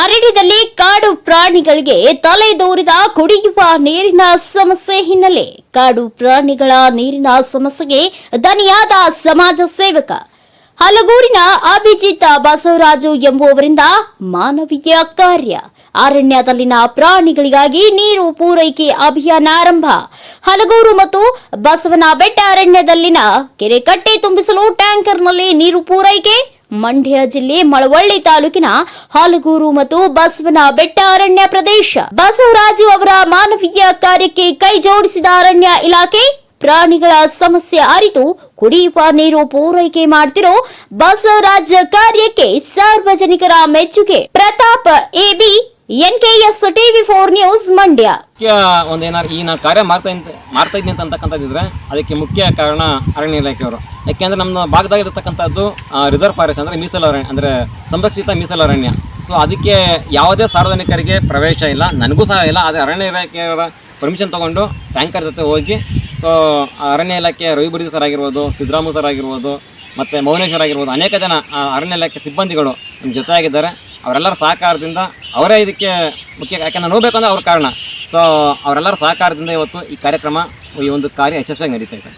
ಅರಣ್ಯದಲ್ಲಿ ಕಾಡು ಪ್ರಾಣಿಗಳಿಗೆ ತಲೆದೋರಿದ ಕುಡಿಯುವ ನೀರಿನ ಸಮಸ್ಯೆ ಹಿನ್ನೆಲೆ ಕಾಡು ಪ್ರಾಣಿಗಳ ನೀರಿನ ಸಮಸ್ಯೆಗೆ ದನಿಯಾದ ಸಮಾಜ ಸೇವಕ. ಹಲಗೂರಿನ ಅಭಿಜಿತ್ ಬಸವರಾಜು ಎಂಬುವವರಿಂದ ಮಾನವೀಯ ಕಾರ್ಯ. ಅರಣ್ಯದಲ್ಲಿನ ಪ್ರಾಣಿಗಳಿಗಾಗಿ ನೀರು ಪೂರೈಕೆ ಅಭಿಯಾನ ಆರಂಭ. ಹಲಗೂರು ಮತ್ತು ಬಸವನ ಬೆಟ್ಟ ಅರಣ್ಯದಲ್ಲಿನ ಕೆರೆ ಕಟ್ಟೆ ತುಂಬಿಸಲು ಟ್ಯಾಂಕರ್ನಲ್ಲಿ ನೀರು ಪೂರೈಕೆ. ಮಂಡ್ಯ ಜಿಲ್ಲೆ ಮಳವಳ್ಳಿ ತಾಲೂಕಿನ ಹಾಲಗೂರು ಮತ್ತು ಬಸವನ ಬೆಟ್ಟ ಅರಣ್ಯ ಪ್ರದೇಶ. ಬಸವರಾಜು ಅವರ ಮಾನವೀಯ ಕಾರ್ಯಕ್ಕೆ ಕೈ ಜೋಡಿಸಿದ ಅರಣ್ಯ ಇಲಾಖೆ ಪ್ರಾಣಿಗಳ ಸಮಸ್ಯೆ ಅರಿತು ಕುಡಿಯುವ ನೀರು ಪೂರೈಕೆ ಮಾಡ್ತಿರೋ ಬಸವರಾಜ ಕಾರ್ಯಕ್ಕೆ ಸಾರ್ವಜನಿಕರ ಮೆಚ್ಚುಗೆ. Pratap AB NKS TV four news Mandya. ಮುಖ್ಯ ಒಂದು ಏನಾರು ಈ ನಾನು ಕಾರ್ಯ ಮಾಡ್ತಾ ಮಾಡ್ತಾ ಇದ್ದೀನಿ ಅಂತ ಅಂತಕ್ಕಂಥದ್ದಿದ್ರೆ ಅದಕ್ಕೆ ಮುಖ್ಯ ಕಾರಣ ಅರಣ್ಯ ಇಲಾಖೆಯವರು. ಯಾಕೆಂದ್ರೆ ನಮ್ಮ ಭಾಗದಾಗ ಇರತಕ್ಕಂಥದ್ದು ರಿಸರ್ವ್ ಫಾರೆಸ್ಟ್ ಅಂದರೆ ಮೀಸಲು ಅರಣ್ಯ, ಅಂದರೆ ಸಂರಕ್ಷಿತ ಮೀಸಲು ಅರಣ್ಯ. ಸೊ ಅದಕ್ಕೆ ಯಾವುದೇ ಸಾರ್ವಜನಿಕರಿಗೆ ಪ್ರವೇಶ ಇಲ್ಲ, ನನಗೂ ಸಹ ಇಲ್ಲ, ಆದರೆ ಅರಣ್ಯ ಇಲಾಖೆಯವರ ಪರ್ಮಿಷನ್ ತಗೊಂಡು ಟ್ಯಾಂಕರ್ ಜೊತೆ ಹೋಗಿ ಸೊ ಅರಣ್ಯ ಇಲಾಖೆ ರವಿಬುರ್ದಿ ಸರ್ ಆಗಿರ್ಬೋದು ಸಿದ್ದರಾಮು ಸರ್ ಆಗಿರ್ಬೋದು, ಮತ್ತು ಮೌನೇಶ್ವರ್ ಆಗಿರ್ಬೋದು, ಅನೇಕ ಜನ ಅರಣ್ಯ ಇಲಾಖೆ ಸಿಬ್ಬಂದಿಗಳು ನಮ್ಮ ಜೊತೆಯಾಗಿದ್ದಾರೆ. ಅವರೆಲ್ಲರ ಸಹಕಾರದಿಂದ ಅವರೇ ಇದಕ್ಕೆ ಮುಖ್ಯ ಯಾಕೆಂದ್ರೆ ನೋಡಬೇಕಂದ್ರೆ ಅವ್ರ ಕಾರಣ. ಸೊ ಅವರೆಲ್ಲರ ಸಹಕಾರದಿಂದ ಇವತ್ತು ಈ ಕಾರ್ಯಕ್ರಮ, ಈ ಒಂದು ಕಾರ್ಯ ಯಶಸ್ವಿಯಾಗಿ ನಡೀತಾ ಇದೆ.